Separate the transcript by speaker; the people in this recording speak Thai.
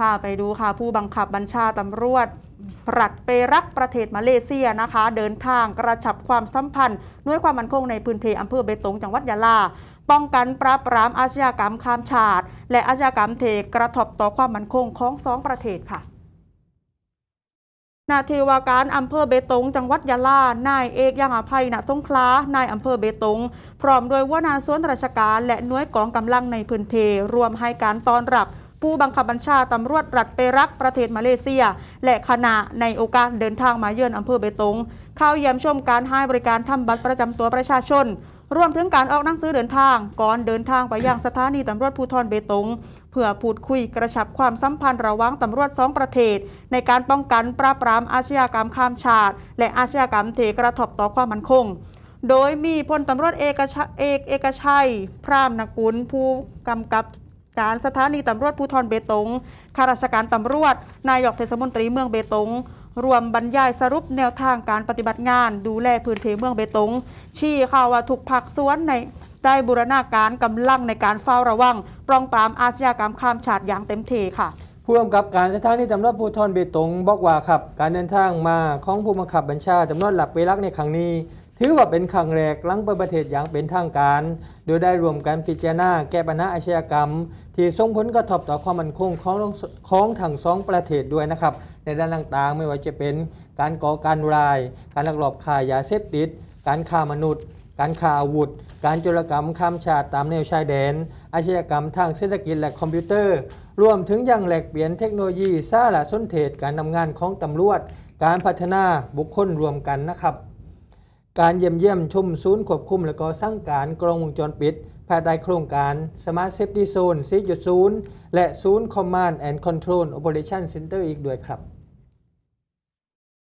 Speaker 1: พาไปดูค่ะ ผู้บังคับบัญชาตำรวจรัฐเปรักประเทศมาเลเซียนะคะ เดินทางกระชับความสัมพันธ์ด้วยความมั่นคงในพื้นที่อำเภอเบตงจังหวัดยะลา ป้องกันปราบปรามอาชญากรรมข้ามชาติ และอาชญากรรมเทกระทบต่อความมั่นคงของสองประเทศค่ะนาทีวาการอำเภอเบตง จังหวัดยะลา นายเอกยังอภัยณสงขลานายอำเภอเบตง พร้อมโดยว่านาส่วนราชการและหน่วยกองกำลังในพื้นที่รวมให้การต้อนรับ ผู้บังคับบัญชาตำรวจรัฐเปรักประเทศมาเลเซีย และคณะในโอกาสเดินทางมาเยือนอำเภอเบตง เข้าเยี่ยมชมการให้บริการทำบัตรประจำตัวประชาชน รวมถึงการออกหนังสือเดินทาง ก่อนเดินทางไปยังสถานีตำรวจภูธรเบตงเพื่อพูดคุยกระชับความสัมพันธ์ระหว่างตำรวจสองประเทศ ในการป้องกันปราบปรามอาชญากรรมข้ามชาติ และอาชญากรรมเทกระทบต่อความมั่นคง โดยมีพลตำรวจเอกชเอกเอกชัย พรามนกุลผู้กำกับ การสถานีตำรวจภูธรเบตงข้าราชการตำรวจ นายกเทศมนตรีเมืองเบตงรวมบรรยายสรุปแนวทางการปฏิบัติงาน ดูแลพื้นที่เมืองเบตง ชี้ข่าวว่าทุกภาคส่วนในได้บูรณาการกำลังในการเฝ้าระวัง ปรองปรามอาชญากรรมข้ามชาติอย่างเต็มที่ค่ะ
Speaker 2: ผู้กำกับการสถานีตำรวจภูธรเบตงบอกว่าครับ การเดินทางมาของผู้บังคับบัญชาตำรวจหลักเปรักในครั้งนี้ ถือว่าเป็นครั้งแรกหลังเปิดประเทศอย่างเป็นทางการ โดยได้รวมกันพิจารณาแก้ปัญหาอาชญากรรม ที่ส่งผลกระทบต่อความมั่นคงของของทั้งสองประเทศด้วยนะครับ ในด้านต่างๆ ไม่ว่าจะเป็นการก่อการร้าย การลักลอบค้ายาเสพติด การฆ่ามนุษย์ การค้าอาวุธ การโจรกรรมข้ามชาติตามแนวชายแดน อาชญากรรมทางเศรษฐกิจและคอมพิวเตอร์ รวมถึงยังแหลกเปลี่ยนเทคโนโลยีสารสนเทศการทำงานของตำรวจ การพัฒนาบุคคลรวมกันนะครับ การเยี่ยมเยี่ยมชมศูนย์ควบคุม และก็สร้างการกล้องวงจรปิดภายใต้โครงการ Smart Safety Zone 4.0 และศูนย์ Command and Control Operation Center อีกด้วยครับ